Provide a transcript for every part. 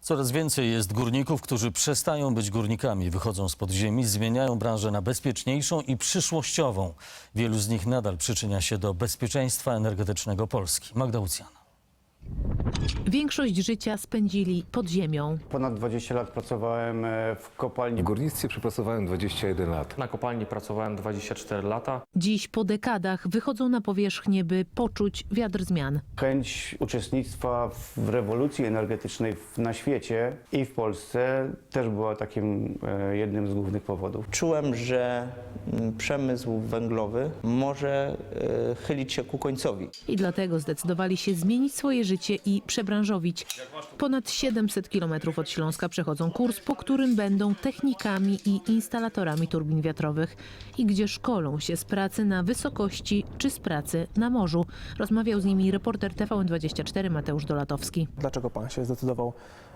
Coraz więcej jest górników, którzy przestają być górnikami, wychodzą z podziemi, zmieniają branżę na bezpieczniejszą i przyszłościową. Wielu z nich nadal przyczynia się do bezpieczeństwa energetycznego Polski. Magda Łucjan. Większość życia spędzili pod ziemią. Ponad 20 lat pracowałem e, w kopalni W górnictwie przepracowałem 21 lat. Na kopalni pracowałem 24 lata. Dziś po dekadach wychodzą na powierzchnię, by poczuć wiatr zmian. Chęć uczestnictwa w rewolucji energetycznej w- na świecie i w Polsce też była takim e, jednym z głównych powodów. Czułem, że mm, przemysł węglowy może e, chylić się ku końcowi. I dlatego zdecydowali się zmienić swoje życie i przebranżowić. Ponad 700 kilometrów od Śląska przechodzą kurs, po którym będą technikami i instalatorami turbin wiatrowych i gdzie szkolą się z pracy na wysokości czy z pracy na morzu. Rozmawiał z nimi reporter TVN24 Mateusz Dolatowski. Dlaczego pan się zdecydował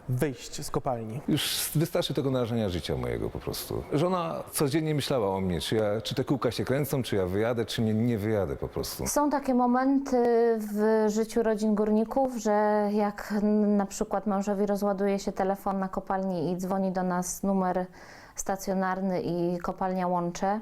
wyjść z kopalni? Już wystarczy tego narażenia życia mojego po prostu. Żona codziennie myślała o mnie, czy, ja, czy te kółka się kręcą, czy ja wyjadę, czy nie, nie wyjadę po prostu. Są takie momenty w życiu rodzin górników, że jak na przykład mężowi rozładuje się telefon na kopalni i dzwoni do nas numer stacjonarny i kopalnia łącze,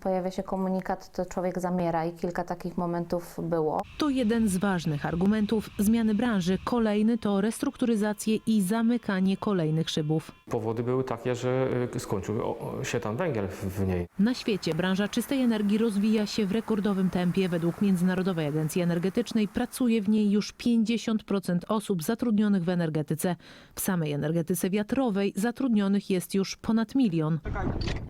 pojawia się komunikat, to człowiek zamiera i kilka takich momentów było. To jeden z ważnych argumentów zmiany branży. Kolejny to restrukturyzację i zamykanie kolejnych szybów. Powody były takie, że y, skończył się tam węgiel w- w niej. Na świecie branża czystej energii rozwija się w rekordowym tempie. Według Międzynarodowej Agencji Energetycznej pracuje w niej już 50% osób zatrudnionych w energetyce. W samej energetyce wiatrowej zatrudnionych jest już ponad milion.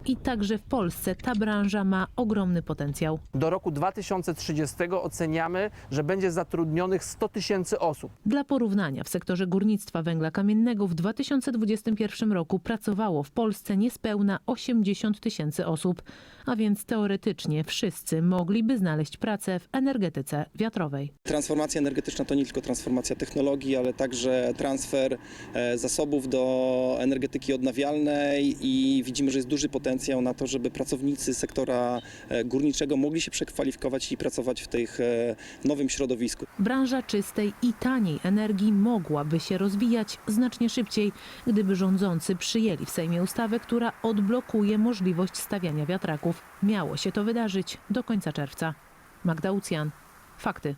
I także w Polsce ta branża ma ogromny potencjał. Do roku 2030 oceniamy, że będzie zatrudnionych 100 tysięcy osób. Dla porównania w sektorze górnictwa węgla kamiennego w 2021 roku pracowało w Polsce niespełna 80 tysięcy osób, a więc teoretycznie wszyscy mogliby znaleźć pracę w energetyce wiatrowej. Transformacja energetyczna to nie tylko transformacja technologii, ale także transfer e, zasobów do energetyki odnawialnej i widzimy, że jest duży potencjał na to, żeby pracownicy sektora e, górniczego mogli się przekwalifikować i pracować w tych e, nowym środowisku. Branża czystej i taniej energii mogłaby się rozwijać znacznie szybciej, gdyby rządzący przyjęli w Sejmie ustawę, która odblokuje możliwość stawiania wiatraków. Miało się to wydarzyć do końca czerwca. Magda Ucjan. Fakty.